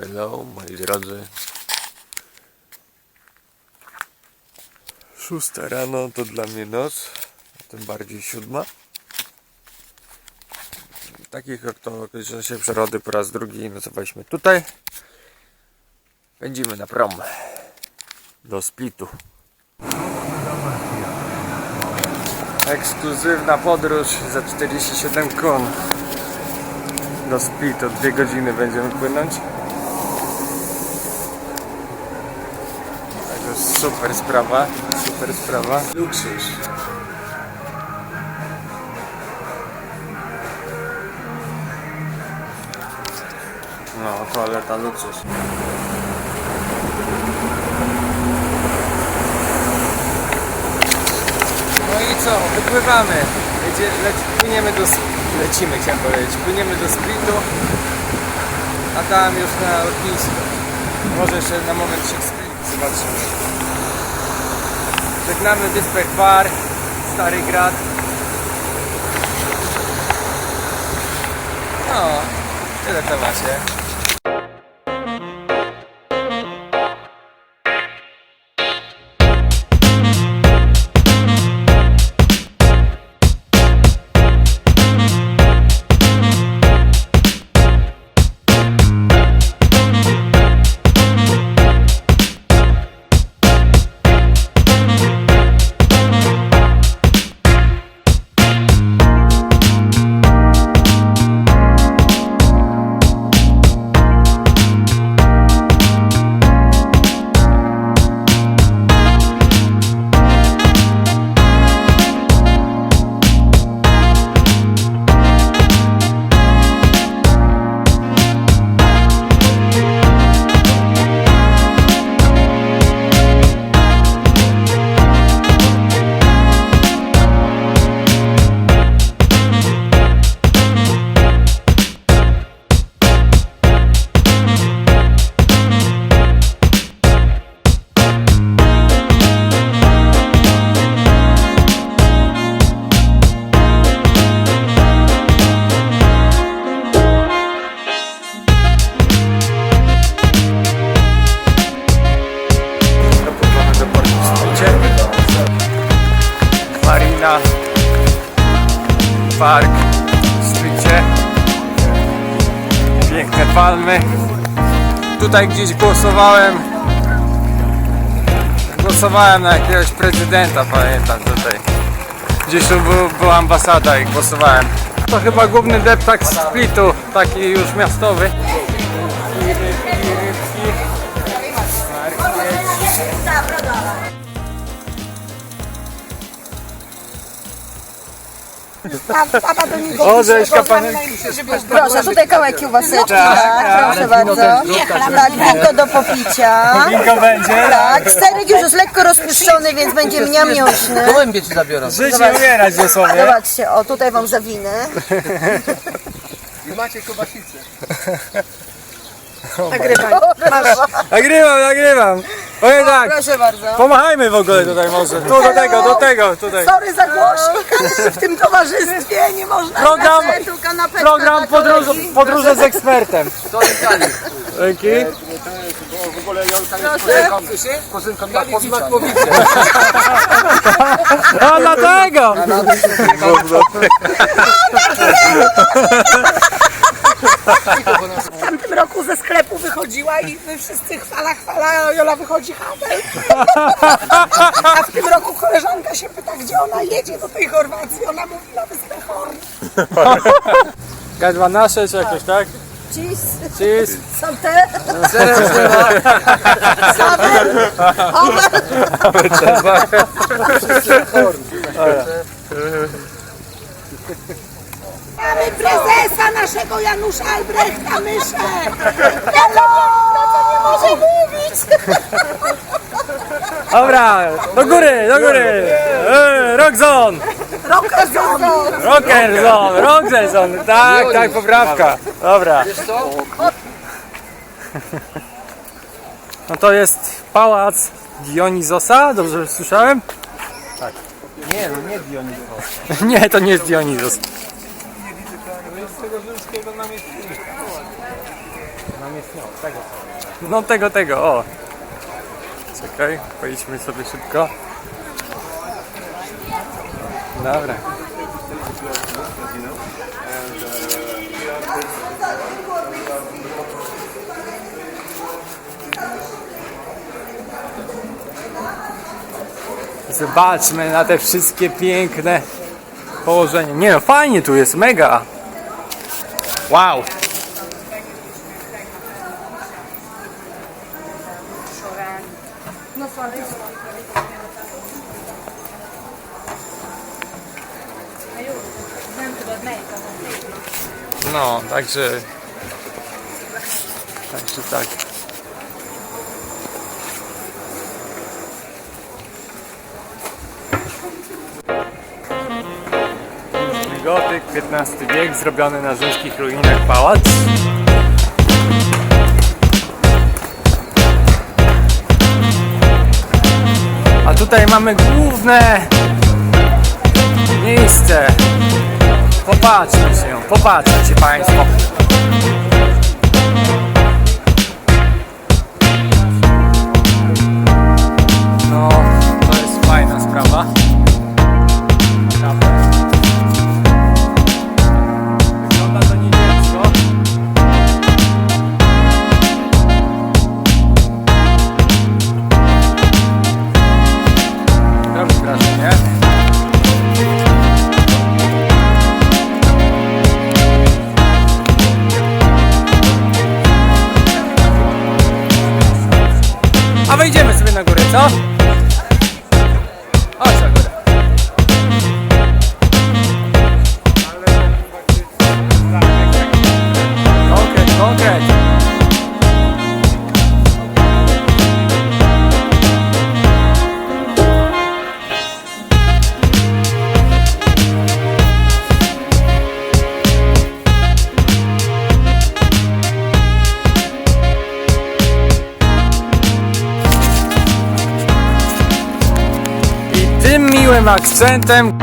Hello, moi drodzy. Szósta rano to dla mnie noc, tym bardziej siódma. W takich oto okolicznościach przyrody po raz drugi nocowaliśmy tutaj. Pędzimy na prom do Splitu. Ekskluzywna podróż za 47 kon do Splitu. Dwie godziny będziemy płynąć. Także super sprawa, super sprawa. Luksus. No, toaleta luksus. No i co, wypływamy. Jedzie, leci, płyniemy do, lecimy chciałem powiedzieć, płyniemy do Splitu, a tam już na lotnisko. Może jeszcze na moment się Split zobaczymy. Żegnamy wyspę Kwar, Stary Grad. No, tyle to macie. Piękne palmy. Tutaj gdzieś głosowałem. Głosowałem na jakiegoś prezydenta, pamiętam tutaj. Gdzieś tu był, była ambasada i głosowałem. To chyba główny deptak z Splitu, taki już miastowy. Papa do niego O, żeś kapanek. Proszę, tutaj kawałek kiełbaseczki, tak, proszę bardzo. Tak, winko do popicia. Winko będzie? Tak, serek już jest lekko rozpuszczony, więc będzie mniamiuśny. Gołębie ci zabiorą. Żyć nie umierać dosłownie. Zobaczcie, o tutaj wam zawinę. I macie kobasicę. Nagrywaj. Nagrywam, nagrywam. Powiem tak, Proszę bardzo. pomachajmy w ogóle tutaj może. Tu do tego, do tego, tutaj. Sorry za głośnik, ale w tym towarzystwie nie można Program- Program podróż, podróże z ekspertem. To Italii. Dzięki. Kuzynka Makłowicza. Makłowicza. A dlatego! W tym roku ze sklepu wychodziła i wy wszyscy chwala, chwala, Jola wychodzi handel. A w tym roku koleżanka się pyta, gdzie ona jedzie do tej Chorwacji. Ona mówi na wyspę Horn. Gadła nasze czy jakieś, tak? Cheese, Cheese. te, Serem trzeba. Havel, Havel. Mamy prezesa naszego Janusza Albrechta Myszę. Hello! No to nie może mówić. Dobra, do góry, do góry. E, rock zone. Rockerzon. Rocker zone, rocker zone. Tak, tak, poprawka. Dobra. Wiesz co? No to jest pałac Dionizosa, dobrze słyszałem? Nie, no nie Dionizos. Nie, to nie jest Dionizos. Tego rzymskiego namiestnika. miał, tego. No tego, tego, o. Czekaj, pojedźmy sobie szybko. Dobra. Zobaczmy na te wszystkie piękne położenia. Nie no, fajnie tu jest, mega. Wow. No, także. Także tak. Gotyk, XV wiek, zrobiony na rzymskich ruinach pałac. A tutaj mamy główne miejsce. Popatrzcie się, popatrzcie Państwo. A wejdziemy sobie na górę, co? Tym miłym akcentem